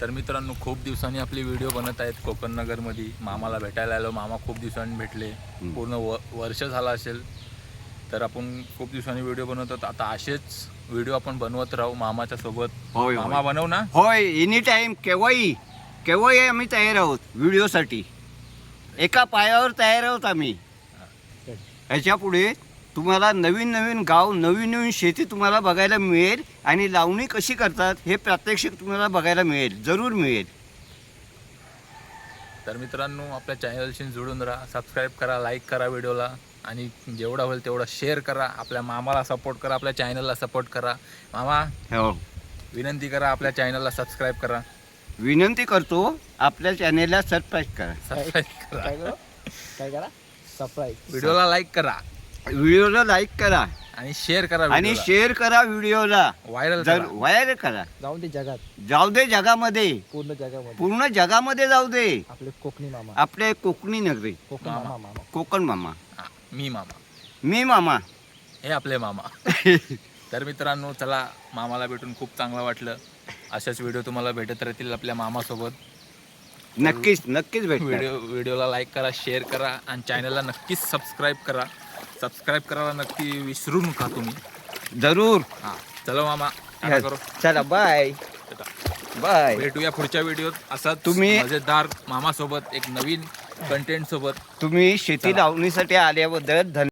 तर मित्रांनो खूप दिवसांनी आपली व्हिडिओ बनत आहेत कोकण नगरमध्ये. मामाला भेटायला आलो. मामा खूप दिवसांनी भेटले. पूर्ण व वर्ष झाला असेल. तर आपण खूप दिवसांनी व्हिडिओ बनवतात आता असेच व्हिडिओ आपण बनवत राहू मामाच्या सोबत. होय, होय. मामा बनव ना. होय एनी टाईम केव्हाही केव्हाही आम्ही तयार आहोत व्हिडिओसाठी. एका पायावर तयार आहोत आम्ही. ह्याच्या पुढे तुम्हाला नवीन नवीन गाव नवीन नवीन शेती तुम्हाला बघायला मिळेल आणि लावणी कशी करतात हे प्रात्यक्षिक तुम्हाला बघायला मिळेल जरूर मिळेल. तर मित्रांनो आपल्या चॅनलशी जोडून राहा सबस्क्राईब करा लाईक करा व्हिडिओला आणि जेवढा होईल तेवढा शेअर करा आपल्या मामाला सपोर्ट करा आपल्या चॅनलला सपोर्ट करा. मामा हो. विनंती करा आपल्या चॅनलला सबस्क्राईब करा. विनंती करतो आपल्या चॅनेलला सबस्क्राईब करा. सबस्क्राईब करा. काय करा? काय करा? सरप्राईज व्हिडिओला लाईक करा. व्हिडिओला लाईक करा. आणि शेअर करा आणि शेअर करा व्हिडिओला. व्हायरल जर करा. वायर करा. जाऊन ते जगात. जाऊ दे जगामध्ये. पूर्ण जगामध्ये. पूर्ण जगामध्ये जाऊ दे. आपले कोकणी मामा. आपले कोकणी नगरी. कोकण मामा. कोकण मामा. मी मामा. मी मामा. हे आपले मामा. तर मित्रांनो चला मामाला भेटून खूप चांगलं वाटलं. अशाच व्हिडिओ तुम्हाला भेटत राहतील आपल्या मामासोबत. नक्कीच नक्कीच भेट व्हिडिओ व्हिडिओला लाईक करा शेअर करा आणि चॅनलला नक्कीच सबस्क्राईब करा. सबस्क्राईब करायला नक्की विसरू नका तुम्ही. जरूर. हां चलो मामा टाटा करो. चला बाय. बाय भेटूया पुढच्या व्हिडिओत असाच तुम्ही- मजेदार मामासोबत एक नवीन कंटेंट सोबत. तुम्ही शेती. लावणीसाठी आल्याबद्दल धन्यवाद